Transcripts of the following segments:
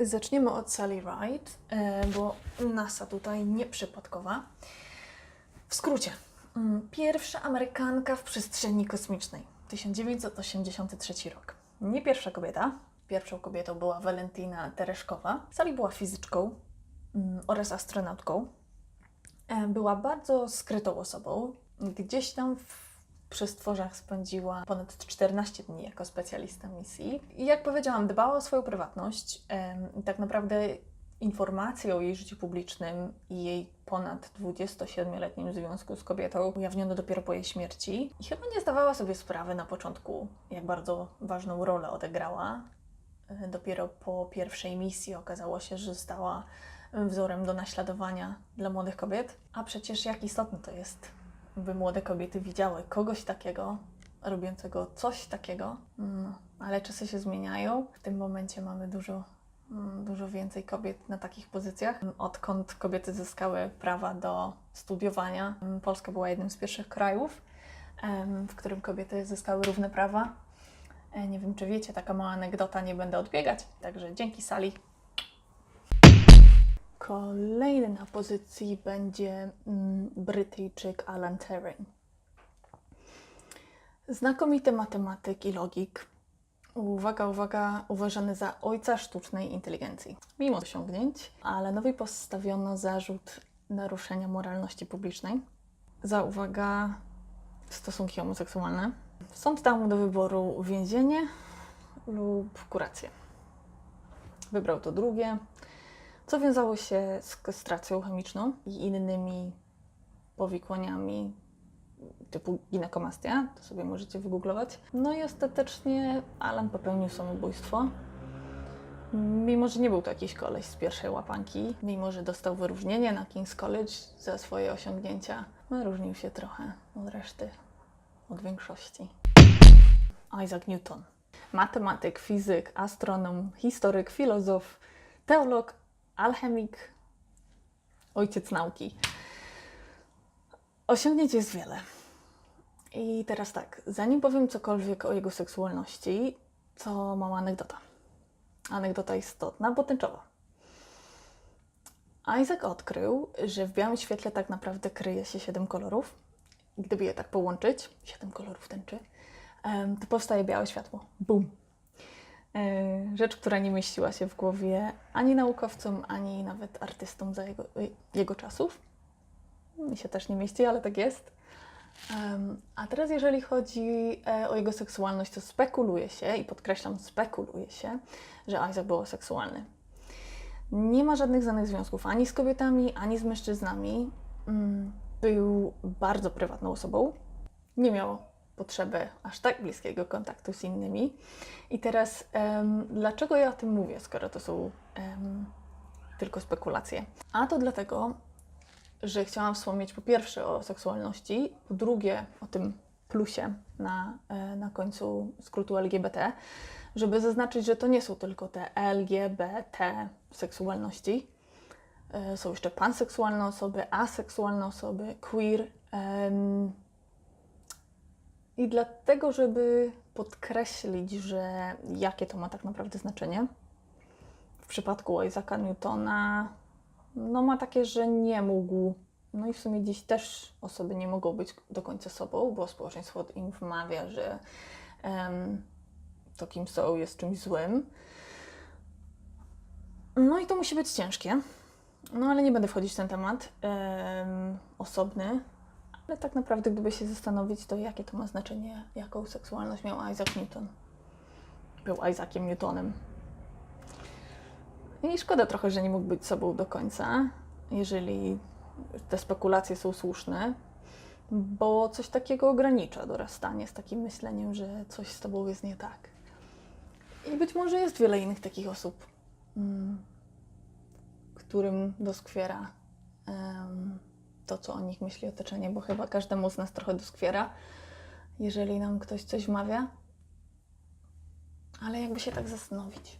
Zaczniemy od Sally Ride, e, bo NASA tutaj nieprzypadkowa. W skrócie, mm, pierwsza Amerykanka w przestrzeni kosmicznej, 1983 rok. Nie pierwsza kobieta. Pierwszą kobietą była Valentina Tereszkowa. Sally była fizyczką mm, oraz astronautką. E, Była bardzo skrytą osobą. Gdzieś tam w przestworzach spędziła ponad 14 dni jako specjalista misji. I jak powiedziałam, dbała o swoją prywatność. Tak naprawdę informacje o jej życiu publicznym i jej ponad 27-letnim związku z kobietą ujawniono dopiero po jej śmierci. I chyba nie zdawała sobie sprawy na początku, jak bardzo ważną rolę odegrała. E, Dopiero po pierwszej misji okazało się, że stała wzorem do naśladowania dla młodych kobiet. A przecież jak istotne to jest, by młode kobiety widziały kogoś takiego, robiącego coś takiego. Mm, ale czasy się zmieniają. W tym momencie mamy dużo, mm, dużo więcej kobiet na takich pozycjach. Odkąd kobiety zyskały prawa do studiowania, mm, Polska była jednym z pierwszych krajów, em, w którym kobiety zyskały równe prawa. E, Nie wiem, czy wiecie, taka mała anegdota, nie będę odbiegać. Także dzięki Sali. Kolejny na pozycji będzie mm, Brytyjczyk Alan Turing. Znakomity matematyk i logik. Uwaga, uwaga, uważany za ojca sztucznej inteligencji. Mimo osiągnięć, Alanowi postawiono zarzut naruszenia moralności publicznej. Za uwaga, stosunki homoseksualne. Sąd dał mu do wyboru więzienie lub kurację. Wybrał to drugie, co wiązało się z kastracją chemiczną i innymi powikłaniami typu ginekomastia, to sobie możecie wygooglować. No i ostatecznie Alan popełnił samobójstwo. Mimo, że nie był to jakiś koleś z pierwszej łapanki, mimo, że dostał wyróżnienie na King's College za swoje osiągnięcia, no, różnił się trochę od reszty, od większości. Isaac Newton. Matematyk, fizyk, astronom, historyk, filozof, teolog, alchemik, ojciec nauki. Osiągnięć jest wiele. I teraz tak, zanim powiem cokolwiek o jego seksualności, to mała anegdota. Anegdota istotna, bo tęczowa. Isaac odkrył, że w białym świetle tak naprawdę kryje się siedem kolorów. Gdyby je tak połączyć, siedem kolorów tęczy, to powstaje białe światło. Bum! Rzecz, która nie mieściła się w głowie ani naukowcom, ani nawet artystom za jego, jego czasów. Mi się też nie mieści, ale tak jest. Em, A teraz, jeżeli chodzi e, o jego seksualność, to spekuluje się, i podkreślam, spekuluje się, że Isaac był seksualny. Nie ma żadnych znanych związków ani z kobietami, ani z mężczyznami. Mm, Był bardzo prywatną osobą. Nie miał potrzeby aż tak bliskiego kontaktu z innymi. I teraz, em, dlaczego ja o tym mówię, skoro to są em, tylko spekulacje? A to dlatego, że chciałam wspomnieć po pierwsze o seksualności, po drugie o tym plusie na, e, na końcu skrótu LGBT, żeby zaznaczyć, że to nie są tylko te LGBT seksualności. E, Są jeszcze panseksualne osoby, aseksualne osoby, queer. em, I dlatego, żeby podkreślić, że jakie to ma tak naprawdę znaczenie, w przypadku Isaaca Newtona no ma takie, że nie mógł. No i w sumie dziś też osoby nie mogą być do końca sobą, bo społeczeństwo im wmawia, że em, to, kim są, jest czymś złym. No i to musi być ciężkie. No ale nie będę wchodzić w ten temat em, osobny. Ale tak naprawdę, gdyby się zastanowić, to jakie to ma znaczenie, jaką seksualność miał Isaac Newton. Był Isaaciem Newtonem. I szkoda trochę, że nie mógł być sobą do końca, jeżeli te spekulacje są słuszne, bo coś takiego ogranicza dorastanie z takim myśleniem, że coś z tobą jest nie tak. I być może jest wiele innych takich osób, mm, którym doskwiera to, co o nich myśli otoczenie, bo chyba każdemu z nas trochę doskwiera, jeżeli nam ktoś coś wmawia. Ale jakby się tak zastanowić,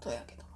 to jakie to ma